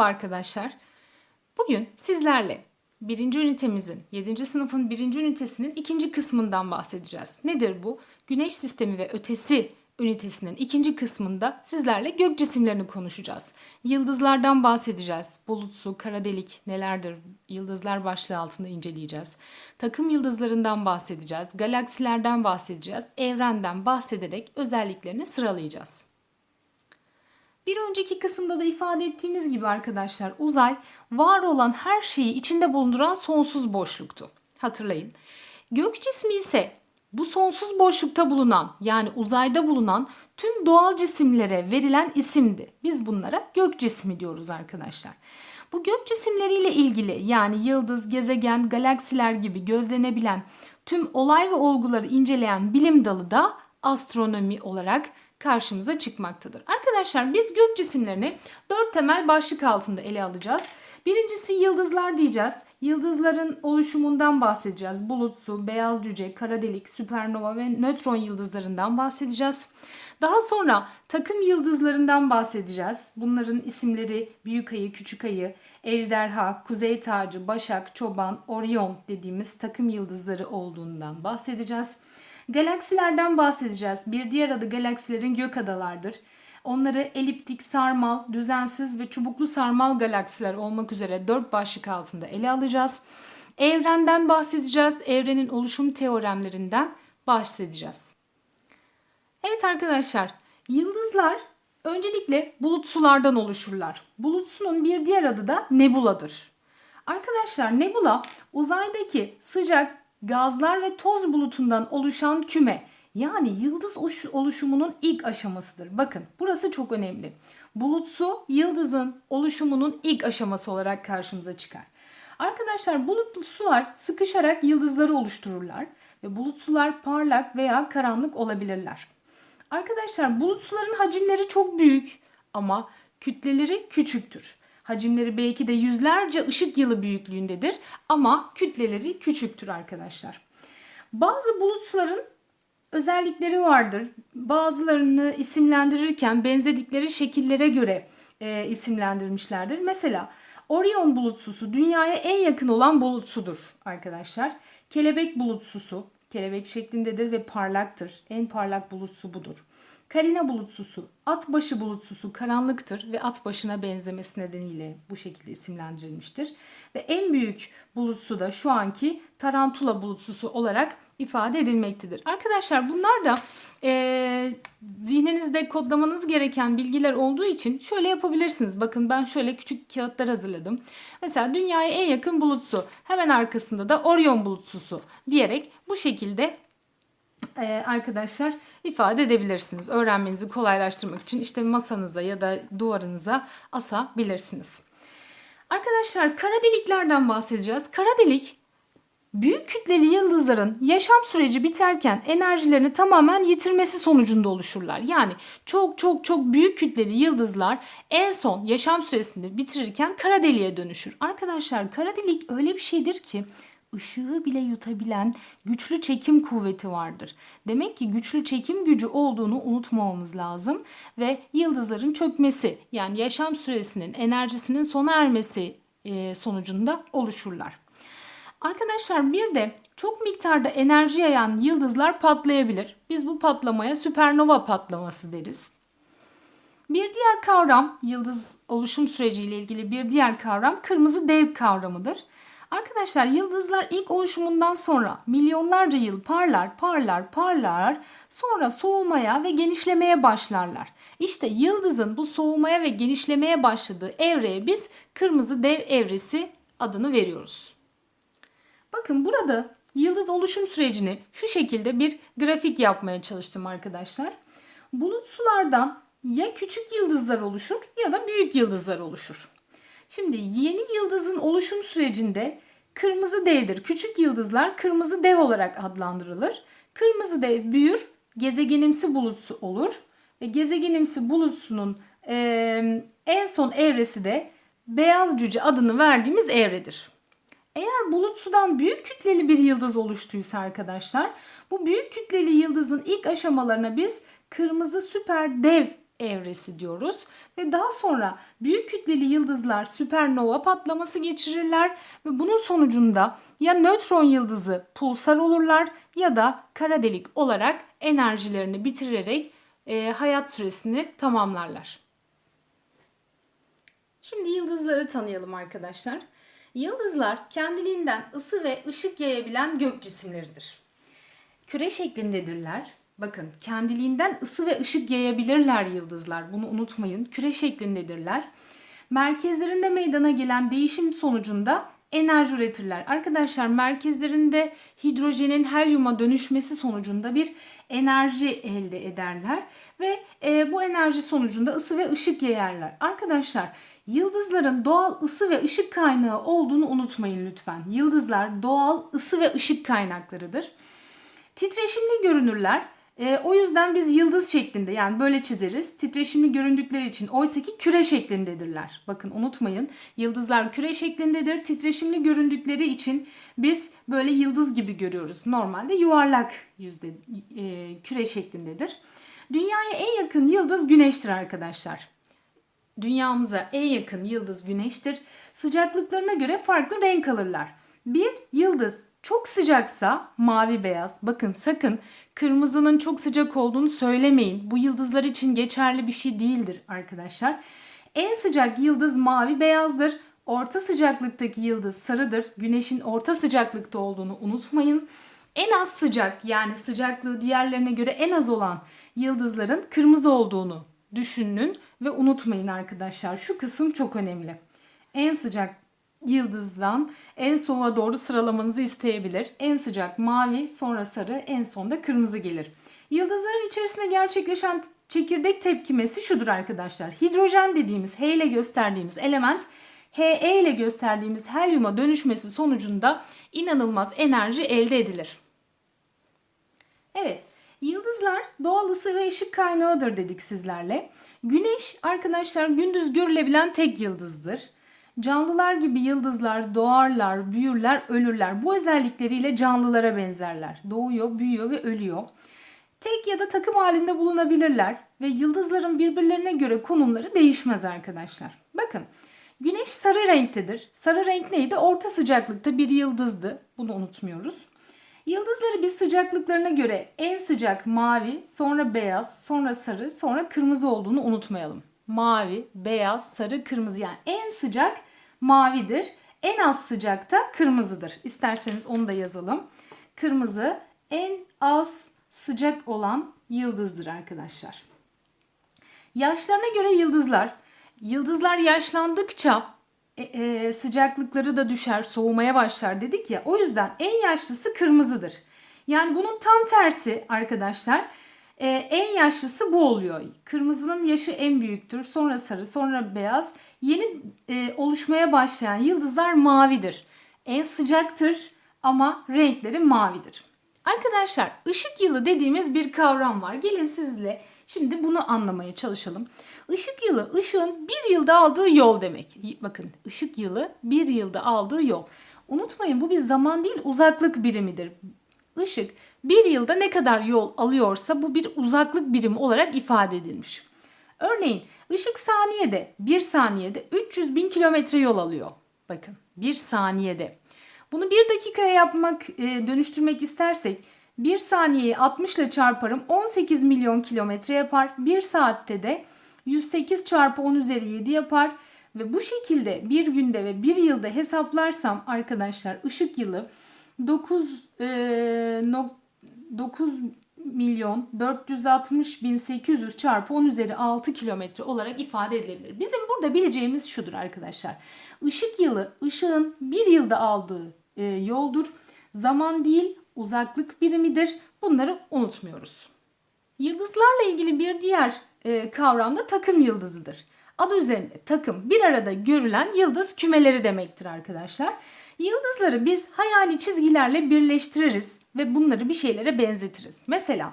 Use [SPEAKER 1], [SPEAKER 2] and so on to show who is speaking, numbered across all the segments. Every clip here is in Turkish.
[SPEAKER 1] Merhaba arkadaşlar. Bugün sizlerle birinci ünitemizin, 7. sınıfın birinci ünitesinin ikinci kısmından bahsedeceğiz. Nedir bu? Güneş sistemi ve ötesi ünitesinin ikinci kısmında sizlerle gök cisimlerini konuşacağız. Yıldızlardan bahsedeceğiz. Bulutsu, kara delik nelerdir? Yıldızlar başlığı altında inceleyeceğiz. Takım yıldızlarından bahsedeceğiz. Galaksilerden bahsedeceğiz. Evrenden bahsederek özelliklerini sıralayacağız. Bir önceki kısımda da ifade ettiğimiz gibi arkadaşlar uzay var olan her şeyi içinde bulunduran sonsuz boşluktu. Hatırlayın. Gök cismi ise bu sonsuz boşlukta bulunan yani uzayda bulunan tüm doğal cisimlere verilen isimdi. Biz bunlara gök cismi diyoruz arkadaşlar. Bu gök cisimleriyle ilgili yani yıldız, gezegen, galaksiler gibi gözlenebilen tüm olay ve olguları inceleyen bilim dalı da astronomi olarak karşımıza çıkmaktadır. Arkadaşlar biz gök cisimlerini dört temel başlık altında ele alacağız. Birincisi yıldızlar diyeceğiz. Yıldızların oluşumundan bahsedeceğiz. Bulut, su, beyaz cüce, kara delik, süpernova ve nötron yıldızlarından bahsedeceğiz. Daha sonra takım yıldızlarından bahsedeceğiz. Bunların isimleri büyük ayı, küçük ayı, ejderha, kuzey tacı, başak, çoban, orion dediğimiz takım yıldızları olduğundan bahsedeceğiz. Galaksilerden bahsedeceğiz. Bir diğer adı galaksilerin gök adalardır. Onları eliptik, sarmal, düzensiz ve çubuklu sarmal galaksiler olmak üzere dört başlık altında ele alacağız. Evrenden bahsedeceğiz. Evrenin oluşum teoremlerinden bahsedeceğiz. Evet arkadaşlar, yıldızlar öncelikle bulut sulardan oluşurlar. Bulut sunun bir diğer adı da nebuladır. Arkadaşlar nebula uzaydaki sıcak, gazlar ve toz bulutundan oluşan küme yani yıldız oluşumunun ilk aşamasıdır. Bakın burası çok önemli. Bulutsu yıldızın oluşumunun ilk aşaması olarak karşımıza çıkar. Arkadaşlar bulutlu sular sıkışarak yıldızları oluştururlar ve bulut sular parlak veya karanlık olabilirler. Arkadaşlar bulut suların hacimleri çok büyük ama kütleleri küçüktür. Hacimleri belki de yüzlerce ışık yılı büyüklüğündedir ama kütleleri küçüktür arkadaşlar. Bazı bulut suların özellikleri vardır. Bazılarını isimlendirirken benzedikleri şekillere göre e, isimlendirmişlerdir. Mesela Orion bulutsusu dünyaya en yakın olan bulutsudur arkadaşlar. Kelebek bulutsusu kelebek şeklindedir ve parlaktır. En parlak bulutsu budur. Karina bulutsusu, at başı bulutsusu karanlıktır ve at başına benzemesi nedeniyle bu şekilde isimlendirilmiştir. Ve en büyük bulutsu da şu anki tarantula bulutsusu olarak ifade edilmektedir. Arkadaşlar bunlar da e, zihninizde kodlamanız gereken bilgiler olduğu için şöyle yapabilirsiniz. Bakın ben şöyle küçük kağıtlar hazırladım. Mesela dünyaya en yakın bulutsu hemen arkasında da Orion bulutsusu diyerek bu şekilde e, arkadaşlar ifade edebilirsiniz. Öğrenmenizi kolaylaştırmak için işte masanıza ya da duvarınıza asabilirsiniz. Arkadaşlar kara deliklerden bahsedeceğiz. Kara delik büyük kütleli yıldızların yaşam süreci biterken enerjilerini tamamen yitirmesi sonucunda oluşurlar. Yani çok çok çok büyük kütleli yıldızlar en son yaşam süresini bitirirken kara deliğe dönüşür. Arkadaşlar kara delik öyle bir şeydir ki ışığı bile yutabilen güçlü çekim kuvveti vardır. Demek ki güçlü çekim gücü olduğunu unutmamamız lazım ve yıldızların çökmesi yani yaşam süresinin enerjisinin sona ermesi e, sonucunda oluşurlar. Arkadaşlar bir de çok miktarda enerji yayan yıldızlar patlayabilir. Biz bu patlamaya süpernova patlaması deriz. Bir diğer kavram, yıldız oluşum süreciyle ilgili bir diğer kavram kırmızı dev kavramıdır. Arkadaşlar yıldızlar ilk oluşumundan sonra milyonlarca yıl parlar, parlar, parlar, sonra soğumaya ve genişlemeye başlarlar. İşte yıldızın bu soğumaya ve genişlemeye başladığı evreye biz kırmızı dev evresi adını veriyoruz. Bakın burada yıldız oluşum sürecini şu şekilde bir grafik yapmaya çalıştım arkadaşlar. Bulut sulardan ya küçük yıldızlar oluşur ya da büyük yıldızlar oluşur. Şimdi yeni yıldızın oluşum sürecinde kırmızı devdir. Küçük yıldızlar kırmızı dev olarak adlandırılır. Kırmızı dev büyür, gezegenimsi bulutsu olur ve gezegenimsi bulutsunun e, en son evresi de beyaz cüce adını verdiğimiz evredir. Eğer bulut sudan büyük kütleli bir yıldız oluştuysa arkadaşlar bu büyük kütleli yıldızın ilk aşamalarına biz kırmızı süper dev evresi diyoruz. Ve daha sonra büyük kütleli yıldızlar süpernova patlaması geçirirler ve bunun sonucunda ya nötron yıldızı pulsar olurlar ya da kara delik olarak enerjilerini bitirerek e, hayat süresini tamamlarlar. Şimdi yıldızları tanıyalım arkadaşlar. Yıldızlar kendiliğinden ısı ve ışık yayabilen gök cisimleridir. Küre şeklindedirler. Bakın kendiliğinden ısı ve ışık yayabilirler yıldızlar. Bunu unutmayın. Küre şeklindedirler. Merkezlerinde meydana gelen değişim sonucunda enerji üretirler. Arkadaşlar merkezlerinde hidrojenin helyuma dönüşmesi sonucunda bir enerji elde ederler ve e, bu enerji sonucunda ısı ve ışık yayarlar. Arkadaşlar Yıldızların doğal ısı ve ışık kaynağı olduğunu unutmayın lütfen. Yıldızlar doğal ısı ve ışık kaynaklarıdır. Titreşimli görünürler. E, o yüzden biz yıldız şeklinde yani böyle çizeriz. Titreşimli göründükleri için oysaki küre şeklindedirler. Bakın unutmayın yıldızlar küre şeklindedir. Titreşimli göründükleri için biz böyle yıldız gibi görüyoruz. Normalde yuvarlak yüzde e, küre şeklindedir. Dünyaya en yakın yıldız güneştir arkadaşlar. Dünyamıza en yakın yıldız güneştir. Sıcaklıklarına göre farklı renk alırlar. Bir yıldız çok sıcaksa mavi beyaz. Bakın sakın kırmızının çok sıcak olduğunu söylemeyin. Bu yıldızlar için geçerli bir şey değildir arkadaşlar. En sıcak yıldız mavi beyazdır. Orta sıcaklıktaki yıldız sarıdır. Güneşin orta sıcaklıkta olduğunu unutmayın. En az sıcak yani sıcaklığı diğerlerine göre en az olan yıldızların kırmızı olduğunu düşünün ve unutmayın arkadaşlar. Şu kısım çok önemli. En sıcak yıldızdan en soğuğa doğru sıralamanızı isteyebilir. En sıcak mavi, sonra sarı, en sonda kırmızı gelir. Yıldızların içerisinde gerçekleşen çekirdek tepkimesi şudur arkadaşlar. Hidrojen dediğimiz H ile gösterdiğimiz element He ile gösterdiğimiz helyuma dönüşmesi sonucunda inanılmaz enerji elde edilir. Evet, yıldızlar doğal ısı ve ışık kaynağıdır dedik sizlerle. Güneş arkadaşlar gündüz görülebilen tek yıldızdır. Canlılar gibi yıldızlar doğarlar, büyürler, ölürler. Bu özellikleriyle canlılara benzerler. Doğuyor, büyüyor ve ölüyor. Tek ya da takım halinde bulunabilirler ve yıldızların birbirlerine göre konumları değişmez arkadaşlar. Bakın Güneş sarı renktedir. Sarı renk neydi? Orta sıcaklıkta bir yıldızdı. Bunu unutmuyoruz. Yıldızları biz sıcaklıklarına göre en sıcak mavi, sonra beyaz, sonra sarı, sonra kırmızı olduğunu unutmayalım. Mavi, beyaz, sarı, kırmızı yani en sıcak mavidir. En az sıcakta kırmızıdır. İsterseniz onu da yazalım. Kırmızı en az sıcak olan yıldızdır arkadaşlar. Yaşlarına göre yıldızlar Yıldızlar yaşlandıkça e, e, sıcaklıkları da düşer, soğumaya başlar dedik ya. O yüzden en yaşlısı kırmızıdır. Yani bunun tam tersi arkadaşlar. E, en yaşlısı bu oluyor. Kırmızının yaşı en büyüktür. Sonra sarı, sonra beyaz. Yeni e, oluşmaya başlayan yıldızlar mavidir. En sıcaktır ama renkleri mavidir. Arkadaşlar ışık yılı dediğimiz bir kavram var. Gelin sizle şimdi bunu anlamaya çalışalım. Işık yılı ışığın bir yılda aldığı yol demek. Bakın ışık yılı bir yılda aldığı yol. Unutmayın bu bir zaman değil uzaklık birimidir. Işık bir yılda ne kadar yol alıyorsa bu bir uzaklık birimi olarak ifade edilmiş. Örneğin ışık saniyede bir saniyede 300 bin kilometre yol alıyor. Bakın bir saniyede. Bunu bir dakikaya yapmak, e, dönüştürmek istersek bir saniyeyi 60 ile çarparım 18 milyon kilometre yapar. Bir saatte de 108 çarpı 10 üzeri 7 yapar. Ve bu şekilde bir günde ve bir yılda hesaplarsam arkadaşlar ışık yılı 9, e, no, 9 milyon 460 bin 800 çarpı 10 üzeri 6 kilometre olarak ifade edilebilir. Bizim burada bileceğimiz şudur arkadaşlar. Işık yılı ışığın bir yılda aldığı e, yoldur. Zaman değil uzaklık birimidir. Bunları unutmuyoruz. Yıldızlarla ilgili bir diğer e, kavram da takım yıldızıdır. Adı üzerinde takım bir arada görülen yıldız kümeleri demektir arkadaşlar. Yıldızları biz hayali çizgilerle birleştiririz ve bunları bir şeylere benzetiriz. Mesela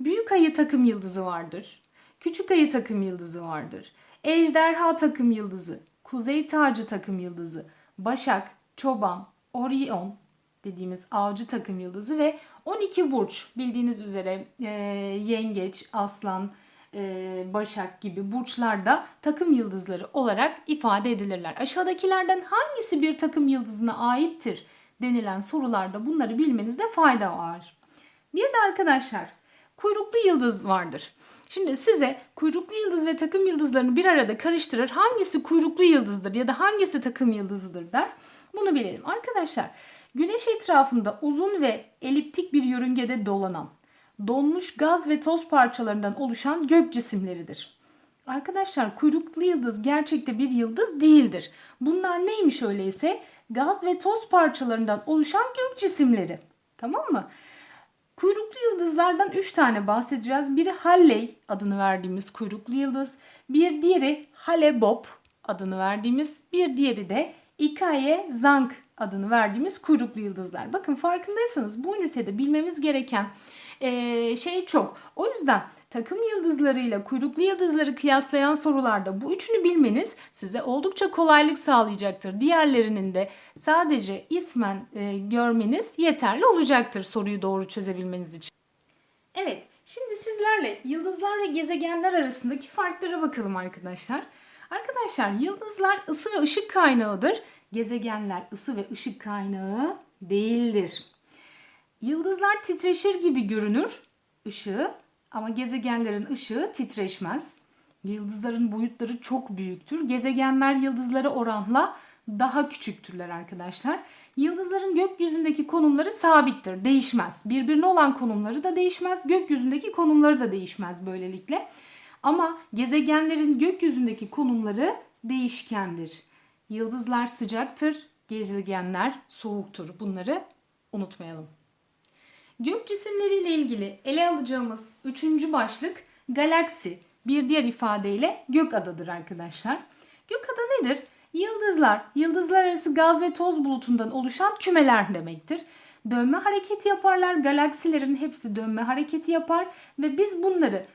[SPEAKER 1] büyük ayı takım yıldızı vardır. Küçük ayı takım yıldızı vardır. Ejderha takım yıldızı, kuzey tacı takım yıldızı, başak, çoban, Orion dediğimiz avcı takım yıldızı ve 12 burç bildiğiniz üzere e, yengeç, aslan, Başak gibi burçlarda takım yıldızları olarak ifade edilirler. Aşağıdakilerden hangisi bir takım yıldızına aittir denilen sorularda bunları bilmenizde fayda var. Bir de arkadaşlar kuyruklu yıldız vardır. Şimdi size kuyruklu yıldız ve takım yıldızlarını bir arada karıştırır. Hangisi kuyruklu yıldızdır ya da hangisi takım yıldızıdır der. Bunu bilelim. Arkadaşlar güneş etrafında uzun ve eliptik bir yörüngede dolanan, donmuş gaz ve toz parçalarından oluşan gök cisimleridir. Arkadaşlar kuyruklu yıldız gerçekte bir yıldız değildir. Bunlar neymiş öyleyse? Gaz ve toz parçalarından oluşan gök cisimleri. Tamam mı? Kuyruklu yıldızlardan 3 tane bahsedeceğiz. Biri Halley adını verdiğimiz kuyruklu yıldız. Bir diğeri Hale-Bopp adını verdiğimiz. Bir diğeri de Ikaye Zank adını verdiğimiz kuyruklu yıldızlar. Bakın farkındaysanız bu ünitede bilmemiz gereken eee, şey çok. O yüzden takım yıldızlarıyla kuyruklu yıldızları kıyaslayan sorularda bu üçünü bilmeniz size oldukça kolaylık sağlayacaktır. Diğerlerinin de sadece ismen e, görmeniz yeterli olacaktır soruyu doğru çözebilmeniz için. Evet, şimdi sizlerle yıldızlar ve gezegenler arasındaki farklara bakalım arkadaşlar. Arkadaşlar yıldızlar ısı ve ışık kaynağıdır. Gezegenler ısı ve ışık kaynağı değildir. Yıldızlar titreşir gibi görünür ışığı ama gezegenlerin ışığı titreşmez. Yıldızların boyutları çok büyüktür. Gezegenler yıldızlara oranla daha küçüktürler arkadaşlar. Yıldızların gökyüzündeki konumları sabittir, değişmez. Birbirine olan konumları da değişmez, gökyüzündeki konumları da değişmez böylelikle. Ama gezegenlerin gökyüzündeki konumları değişkendir. Yıldızlar sıcaktır, gezegenler soğuktur. Bunları unutmayalım. Gök cisimleriyle ilgili ele alacağımız üçüncü başlık galaksi. Bir diğer ifadeyle gök adadır arkadaşlar. Gök ada nedir? Yıldızlar, yıldızlar arası gaz ve toz bulutundan oluşan kümeler demektir. Dönme hareketi yaparlar. Galaksilerin hepsi dönme hareketi yapar ve biz bunları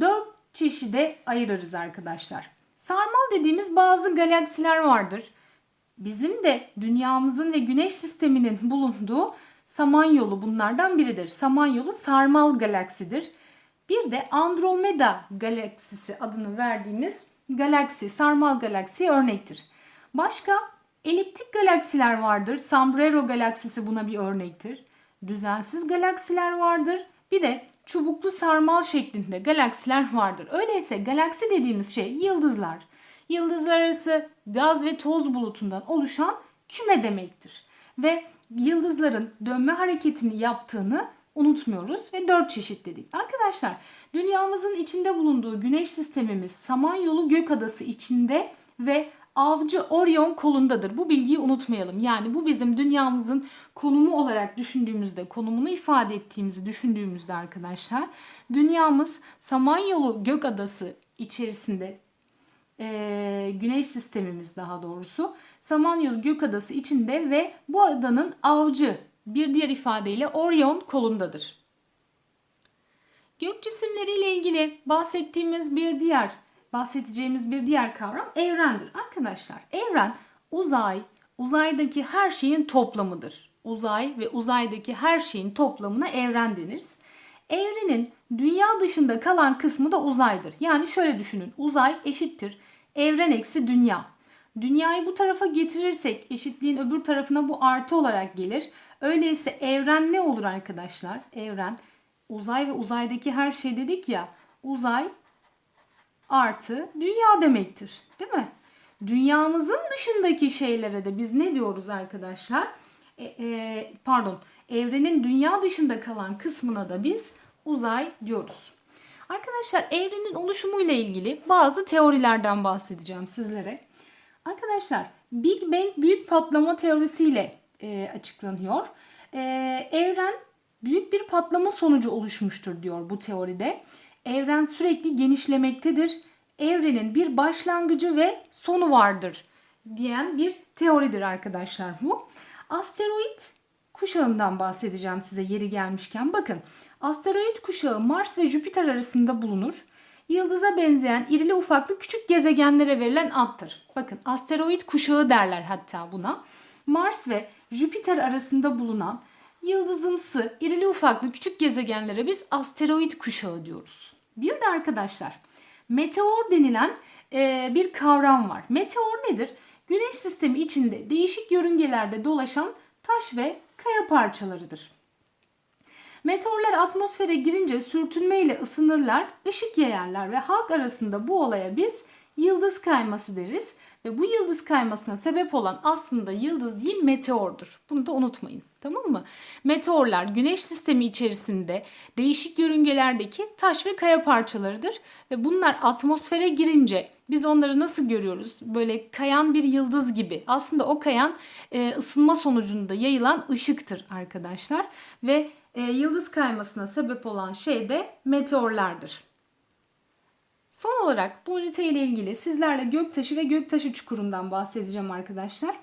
[SPEAKER 1] dört çeşide ayırırız arkadaşlar. Sarmal dediğimiz bazı galaksiler vardır. Bizim de dünyamızın ve güneş sisteminin bulunduğu Samanyolu bunlardan biridir. Samanyolu sarmal galaksidir. Bir de Andromeda galaksisi adını verdiğimiz galaksi, sarmal galaksiye örnektir. Başka eliptik galaksiler vardır. Sombrero galaksisi buna bir örnektir. Düzensiz galaksiler vardır. Bir de çubuklu sarmal şeklinde galaksiler vardır. Öyleyse galaksi dediğimiz şey yıldızlar. Yıldızlar arası gaz ve toz bulutundan oluşan küme demektir. Ve yıldızların dönme hareketini yaptığını unutmuyoruz ve dört çeşit dedik. Arkadaşlar dünyamızın içinde bulunduğu güneş sistemimiz Samanyolu Gökadası içinde ve Avcı Orion kolundadır. Bu bilgiyi unutmayalım. Yani bu bizim dünyamızın konumu olarak düşündüğümüzde, konumunu ifade ettiğimizi düşündüğümüzde arkadaşlar, dünyamız Samanyolu Gökadası içerisinde e, güneş sistemimiz daha doğrusu Samanyolu Gökadası içinde ve bu adanın avcı bir diğer ifadeyle Orion kolundadır. Gök cisimleriyle ilgili bahsettiğimiz bir diğer bahsedeceğimiz bir diğer kavram evrendir. Arkadaşlar evren uzay, uzaydaki her şeyin toplamıdır. Uzay ve uzaydaki her şeyin toplamına evren deniriz. Evrenin dünya dışında kalan kısmı da uzaydır. Yani şöyle düşünün. Uzay eşittir. Evren eksi dünya. Dünyayı bu tarafa getirirsek eşitliğin öbür tarafına bu artı olarak gelir. Öyleyse evren ne olur arkadaşlar? Evren uzay ve uzaydaki her şey dedik ya. Uzay artı dünya demektir. Değil mi? Dünyamızın dışındaki şeylere de biz ne diyoruz arkadaşlar? E, e, pardon. Evrenin dünya dışında kalan kısmına da biz uzay diyoruz. Arkadaşlar evrenin oluşumu ile ilgili bazı teorilerden bahsedeceğim sizlere. Arkadaşlar Big Bang büyük patlama teorisiyle e, açıklanıyor. E, evren büyük bir patlama sonucu oluşmuştur diyor bu teoride. Evren sürekli genişlemektedir. Evrenin bir başlangıcı ve sonu vardır diyen bir teoridir arkadaşlar bu. Asteroid kuşağından bahsedeceğim size yeri gelmişken. Bakın asteroid kuşağı Mars ve Jüpiter arasında bulunur. Yıldıza benzeyen irili ufaklı küçük gezegenlere verilen addır. Bakın asteroid kuşağı derler hatta buna. Mars ve Jüpiter arasında bulunan yıldızımsı irili ufaklı küçük gezegenlere biz asteroid kuşağı diyoruz. Bir de arkadaşlar meteor denilen e, bir kavram var. Meteor nedir? Güneş sistemi içinde değişik yörüngelerde dolaşan taş ve kaya parçalarıdır. Meteorlar atmosfere girince sürtünmeyle ısınırlar, ışık yayarlar ve halk arasında bu olaya biz yıldız kayması deriz. Ve bu yıldız kaymasına sebep olan aslında yıldız değil meteordur. Bunu da unutmayın. Tamam mı? Meteorlar güneş sistemi içerisinde değişik yörüngelerdeki taş ve kaya parçalarıdır. Ve bunlar atmosfere girince biz onları nasıl görüyoruz? Böyle kayan bir yıldız gibi. Aslında o kayan e, ısınma sonucunda yayılan ışıktır arkadaşlar. Ve e, yıldız kaymasına sebep olan şey de meteorlardır. Son olarak bu ünite ile ilgili sizlerle göktaşı ve göktaşı çukurundan bahsedeceğim arkadaşlar.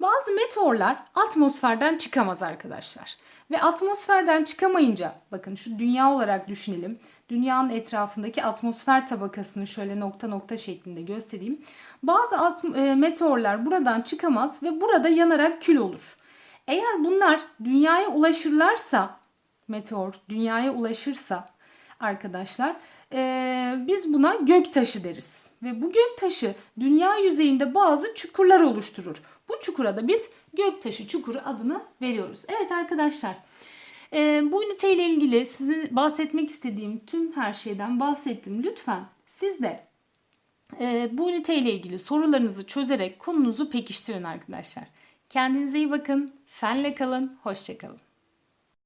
[SPEAKER 1] Bazı meteorlar atmosferden çıkamaz arkadaşlar. Ve atmosferden çıkamayınca bakın şu dünya olarak düşünelim. Dünyanın etrafındaki atmosfer tabakasını şöyle nokta nokta şeklinde göstereyim. Bazı e, meteorlar buradan çıkamaz ve burada yanarak kül olur. Eğer bunlar dünyaya ulaşırlarsa meteor dünyaya ulaşırsa arkadaşlar e, biz buna göktaşı deriz. Ve bu göktaşı dünya yüzeyinde bazı çukurlar oluşturur. Bu çukura da biz göktaşı çukuru adını veriyoruz. Evet arkadaşlar e, bu ünite ile ilgili sizin bahsetmek istediğim tüm her şeyden bahsettim. Lütfen siz de e, bu ünite ile ilgili sorularınızı çözerek konunuzu pekiştirin arkadaşlar. Kendinize iyi bakın, fenle kalın, hoşçakalın.